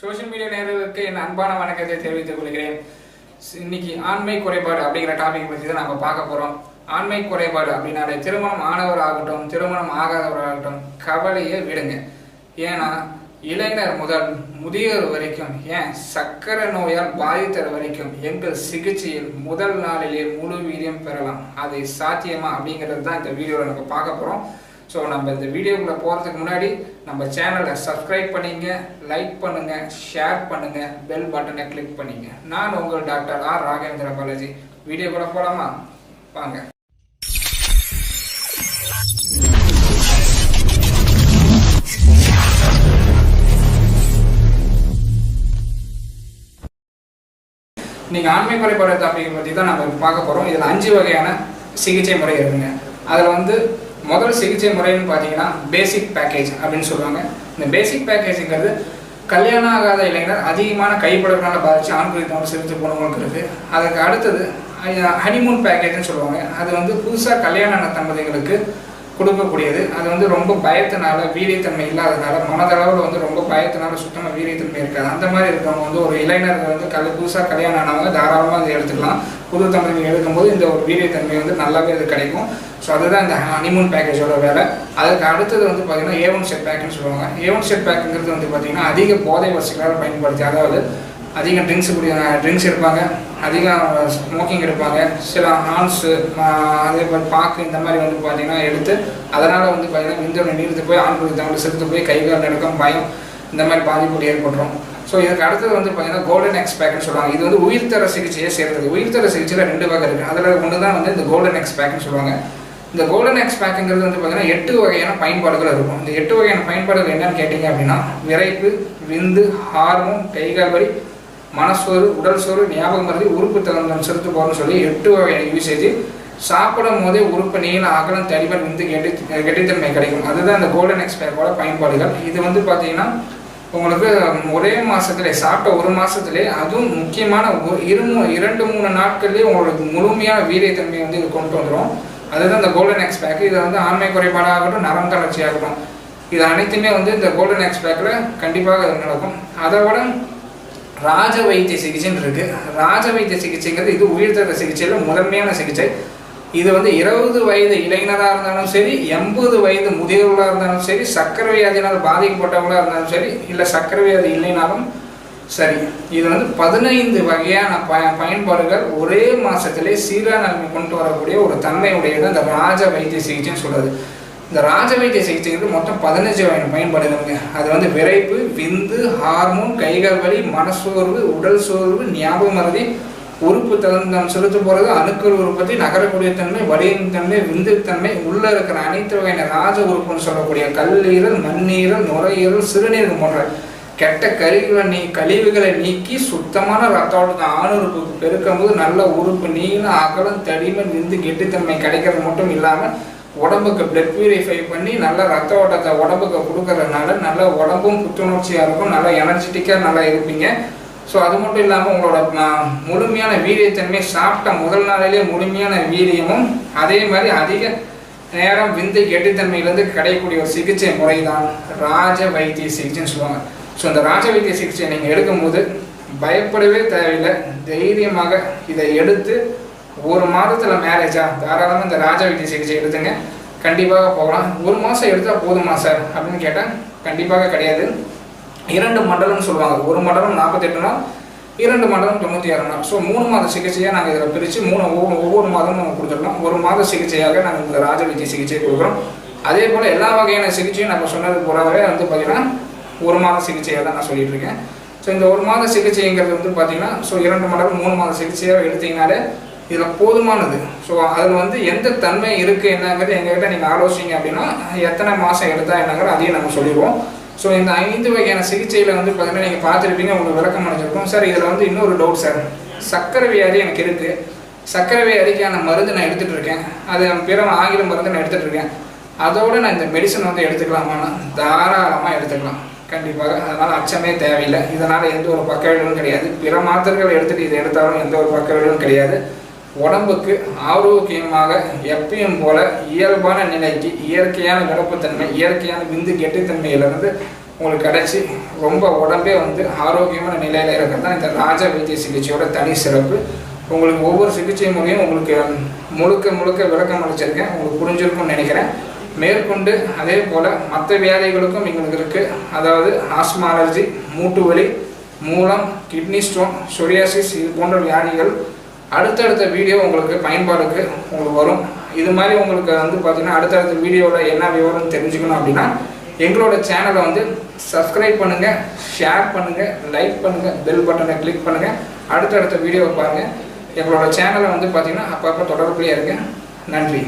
Social media நேர்களுக்கு என் அன்பான வணக்கத்தை தெரிவித்துக் கொள்கிறேன். இன்னைக்கு ஆண்மை குறைபாடு அப்படிங்கிற டாபிக் பற்றி தான் நம்ம பார்க்க போறோம். ஆண்மை குறைபாடு அப்படின்னாலே திருமணம் ஆனவர் ஆகட்டும் திருமணம் ஆகாதவராகட்டும் கவலையை விடுங்க. ஏன்னா இளைஞர் முதல் முதியோர் வரைக்கும் ஏன் சக்கரை நோயால் பாதித்தர் வரைக்கும் எங்கள் சிகிச்சையில் முதல் நாளிலே முழு வீரியம் பெறலாம். அதை சாத்தியமா அப்படிங்கிறது தான் இந்த வீடியோவில் நம்ம பார்க்க போகிறோம் ஸோ நம்ம இந்த வீடியோக்குள்ளே போகிறதுக்கு முன்னாடி நம்ம சேனலை சப்ஸ்கிரைப் பண்ணிங்க லைக் பண்ணுங்க ஷேர் பண்ணுங்க பெல் பட்டனை கிளிக் பண்ணிங்க. நான் உங்கள் doctor R Ragendra Balaji. Video கூட போகலாமா வாங்க. நீங்கள் ஆண்மை குறைபாடு டாபிக் பற்றி தான் நம்ம பார்க்க போகிறோம் இதில் அஞ்சு வகையான சிகிச்சை முறை இருக்குங்க. அதில் வந்து முதல் சிகிச்சை முறைன்னு பார்த்தீங்கன்னா பேசிக் பேக்கேஜ் அப்படின்னு சொல்லுவாங்க. இந்த பேசிக் பேக்கேஜுங்கிறது கல்யாணம் ஆகாத இளைஞர் அதிகமான கைப்படத்தினால பாதிச்சு ஆண் குறித்தவங்க சிகிச்சை போனவங்களுக்கு இருக்குது அதுக்கு அடுத்தது ஹனிமூன் பேக்கேஜ்னு சொல்லுவாங்க. அது வந்து புதுசாக கல்யாணம் ஆன தம்பதிகளுக்கு கொடுக்கக்கூடியது. அது வந்து ரொம்ப பயத்தினால வீரியத்தன்மை இல்லாதனால மனதளவில் வந்து ரொம்ப பயத்தினால சுத்தமாக வீரியத்தன்மை இருக்காது. அந்த மாதிரி இருக்கவங்க வந்து ஒரு இளைஞர்கள் வந்து கல் புதுசாக கல்யாணம் ஆனவங்க தாராளமாக அதை எடுத்துக்கலாம். புது தமிழ் எடுக்கும்போது இந்த ஒரு வீரியத்தன்மை வந்து நல்லாவே இது கிடைக்கும். ஸோ அதுதான் இந்த ஹனிமூன் பேக்கேஜோட வேலை. அதுக்கு அடுத்தது வந்து பார்த்தீங்கன்னா ஏவன் செட் பேக்குன்னு சொல்லுவாங்க. ஏவன் செட் பேக்குங்கிறது வந்து பார்த்தீங்கன்னா அதிக போதை வசதிகளால் பயன்படுத்தி அதாவது அதிகம் ட்ரிங்க்ஸ் குடி ட்ரிங்க்ஸ் எடுப்பாங்க. அதிகம் ஸ்மோக்கிங் எடுப்பாங்க. சில ஆன்ஸு அதே மாதிரி பாக்கு இந்த மாதிரி வந்து பார்த்தீங்கன்னா எடுத்து அதனால் வந்து பார்த்தீங்கன்னா விந்தோட நீர்த்து போய் ஆண்களுக்கு தங்களை செலுத்து போய் கை கால் நடுக்கம் பயம் இந்த மாதிரி பாதிப்பு ஏற்படுறோம் ஸோ இதுக்கு அடுத்தது வந்து பார்த்தீங்கன்னா கோல்டன் எக்ஸ்பேக்னு சொல்லுவாங்க. இது வந்து உயிர்த்தர சிகிச்சையை சேர்ந்தது. உயிர்த்தர சிகிச்சையில் ரெண்டு வகை இருக்குது அதில் ஒன்று தான் வந்து இந்த கோல்டன் எக்ஸ்பேக்னு சொல்லுவாங்க. இந்த கோல்டன் எக்ஸ் பேக்குங்கிறது வந்து பார்த்தீங்கன்னா எட்டு வகையான பயன்பாடுகள் இருக்கும். இந்த எட்டு வகையான பயன்பாடுகள் என்னன்னு கேட்டிங்க அப்படின்னா விரைப்பு விந்து ஹார்மோன் கைகால் வலி மனசோறு உடல் சோறு ஞாபகம் மருந்து உறுப்பு தகுந்தம் செலுத்து போகணும்னு சொல்லி எட்டு வகையான யூசேஜ் சாப்பிடும் போதே உறுப்பு நீள அகலம் தடிமன் வந்து கெட்டி கெட்டித்தன்மை கிடைக்கும். அதுதான் இந்த கோல்டன் எக்ஸ்பேக்கோட பயன்பாடுகள். இது வந்து பார்த்தீங்கன்னா உங்களுக்கு ஒரே மாதத்துலே சாப்பிட்ட ஒரு மாதத்துலே அதுவும் முக்கியமான ஒரு இரு இரண்டு மூணு நாட்கள்லேயே உங்களுக்கு முழுமையான வீரியத்தன்மையை வந்து இது கொண்டு வந்துடும் அதுதான் இந்த கோல்டன் எக்ஸ் பேக் இது வந்து ஆண்மை குறைபாடாகட்டும் நரம் தளர்ச்சியாகட்டும். இது அனைத்துமே வந்து இந்த கோல்டன் எக்ஸ் பேக்கில் கண்டிப்பாக நடக்கும். அதை விட ராஜ வைத்திய சிகிச்சைன்னு இருக்கு. ராஜ வைத்திய சிகிச்சைங்கிறது இது உயிர்த்தர சிகிச்சையில் முதன்மையான சிகிச்சை. இது வந்து இருபது வயது இளைஞராக இருந்தாலும் சரி எண்பது வயது முதியவர்களாக இருந்தாலும் சரி சக்கரை வியாதியினால் பாதிக்கப்பட்டவங்களாக இருந்தாலும் சரி இல்லை சக்கரை வியாதி இல்லைனாலும் சரி. இது வந்து பதினைந்து வகையான ப பயன்பாடுகள் ஒரே மாதத்திலே சீரான கொண்டு வரக்கூடிய ஒரு தன்மையுடையது அந்த ராஜ வைத்திய சிகிச்சைன்னு சொல்கிறது இந்த ராஜ வைத்திய சிகிச்சைக்கு மொத்தம் பதினஞ்சு வகையான பயன்பாடுகளுங்க. அது வந்து விரைப்பு விந்து ஹார்மோன் கைகால் வலி மனசோர்வு உடல் சோர்வு ஞாபகம் மறதி உறுப்பு தகுந்தம் செலுத்த போகிறது அணுக்கள் உற்பத்தி நகரக்கூடிய தன்மை வலியின் தன்மை விந்து தன்மை இருக்கிற அனைத்து வகையான ராஜ உறுப்புன்னு சொல்லக்கூடிய கல்லீரல் மண்ணீரல் நுரையீரல் சிறுநீரகம் போன்ற கெட்ட கருவிகளை நீ கழிவுகளை நீக்கி சுத்தமான ரத்த ஓட்டத்தை ஆணுறுப்புக்கு பெருக்கும்போது நல்ல உறுப்பு நீளம் அகலம் தடிமன் விந்து கெட்டித்தன்மை கிடைக்கிறது மட்டும் இல்லாமல் உடம்புக்கு பிளட் பியூரிஃபை பண்ணி நல்ல ரத்த ஓட்டத்தை உடம்புக்கு கொடுக்கறதுனால நல்ல உடம்பும் புத்துணர்ச்சியாக இருக்கும் நல்லா எனர்ஜெட்டிக்காக நல்லா இருப்பீங்க. ஸோ அது மட்டும் இல்லாமல் உங்களோட முழுமையான வீரியத்தன்மை சாப்பிட்ட முதல் நாளிலே முழுமையான வீரியமும் அதே மாதிரி அதிக நேரம் விந்து கெட்டித்தன்மையிலேருந்து கிடைக்கக்கூடிய ஒரு சிகிச்சை முறை தான் ராஜ வைத்திய சிகிச்சைன்னு சொல்லுவாங்க. ஸோ இந்த ராஜ வைத்திய சிகிச்சையை நீங்கள் எடுக்கும்போது பயப்படவே தேவையில்லை. தைரியமாக இதை எடுத்து ஒரு மாதத்தில் மேரேஜா தாராளமாக இந்த ராஜ வீட்டு சிகிச்சை எடுத்துங்க. கண்டிப்பாக போகலாம். ஒரு மாதம் எடுத்தால் போதுமா சார் அப்படின்னு கேட்டால் கண்டிப்பாக கிடையாது. இரண்டு மண்டலம்னு சொல்லுவாங்க. ஒரு மண்டலம் நாற்பத்தெட்டு நாள் இரண்டு மண்டலம் தொண்ணூற்றி ஆறு நாள். ஸோ மூணு மாத சிகிச்சையாக நாங்கள் இதில் பிரித்து மூணு ஒவ்வொரு ஒவ்வொரு மாதமும் நாங்கள் கொடுத்துருக்கோம். ஒரு மாத சிகிச்சையாக நாங்கள் இந்த ராஜ வைத்திய சிகிச்சை கொடுக்குறோம். அதே போல் எல்லா வகையான சிகிச்சையும் நம்ம சொன்னது போலவே வந்து பார்த்திங்கன்னா ஒரு மாத சிகிச்சையாக தான் நான் சொல்லிட்டு இருக்கேன். ஸோ இந்த ஒரு மாத சிகிச்சைங்கிறது வந்து பார்த்தீங்கன்னா ஸோ இரண்டு மண்டலம் மூணு மாத சிகிச்சையாக எடுத்தீங்கனாலே இதில் போதுமானது. ஸோ அதில் வந்து எந்த தன்மை இருக்குது என்னங்கிறது எங்ககிட்ட நீங்கள் ஆலோசிங்க அப்படின்னா எத்தனை மாதம் எடுத்தால் என்னங்கிற அதையும் நம்ம சொல்லிடுவோம். ஸோ இந்த ஐந்து வகையான சிகிச்சையில் வந்து பார்த்தீங்கன்னா நீங்கள் பார்த்துருப்பீங்க உங்களுக்கு விளக்கம் அடைஞ்சிருக்கும். சார் இதில் வந்து இன்னொரு டவுட் சார் சர்க்கரை வியாதி எனக்கு இருக்குது சர்க்கரை வியாதிக்கான மருந்து நான் எடுத்துகிட்டு இருக்கேன். அது பிற ஆங்கில மருந்து நான் எடுத்துகிட்டு இருக்கேன். அதோட நான் இந்த மெடிசன் வந்து எடுத்துக்கலாமான்னா தாராளமாக எடுத்துக்கலாம். கண்டிப்பாக. அதனால் அச்சமே தேவையில்லை. இதனால் எந்த ஒரு பக்க விளைவும் கிடையாது. பிற மாத்திரைகள் எடுத்துகிட்டு இதை எடுத்தாலும் எந்த ஒரு பக்க விளைவும் கிடையாது. உடம்புக்கு ஆரோக்கியமாக எப்பயும் போல இயல்பான நிலைக்கு இயற்கையான விளப்புத்தன்மை இயற்கையான விந்து கெட்டித்தன்மையிலிருந்து உங்களுக்கு கிடச்சி ரொம்ப உடம்பே வந்து ஆரோக்கியமான நிலையில் இருக்கிறது தான் இந்த ராஜ வைத்திய சிகிச்சையோட தனி சிறப்பு. உங்களுக்கு ஒவ்வொரு சிகிச்சை முறையும் உங்களுக்கு முழுக்க முழுக்க விளக்கம் அளிச்சிருக்கேன். உங்களுக்கு புரிஞ்சிருக்கும்னு நினைக்கிறேன். மேற்கொண்டு அதே போல் மற்ற வியாதிகளுக்கும் எங்களுக்கு இருக்குது அதாவது ஆஸ்மா அலர்ஜி மூட்டு வலி மூலம் கிட்னி ஸ்டோன் சொரியாசிஸ் இது போன்ற வியாதிகள் அடுத்தடுத்த வீடியோ உங்களுக்கு பயன்பாடுக்கு உங்களுக்கு வரும். இது மாதிரி உங்களுக்கு வந்து பார்த்திங்கன்னா அடுத்தடுத்த வீடியோவில் என்ன விவரம் தெரிஞ்சுக்கணும் அப்படின்னா எங்களோட சேனலை வந்து சப்ஸ்கிரைப் பண்ணுங்கள் ஷேர் பண்ணுங்கள் லைக் பண்ணுங்கள் பெல் பட்டனை கிளிக் பண்ணுங்கள் அடுத்தடுத்த வீடியோவை பாருங்கள் எங்களோட சேனலை வந்து பார்த்தீங்கன்னா அப்பப்போ தொடர்புலேயே இருங்க. நன்றி.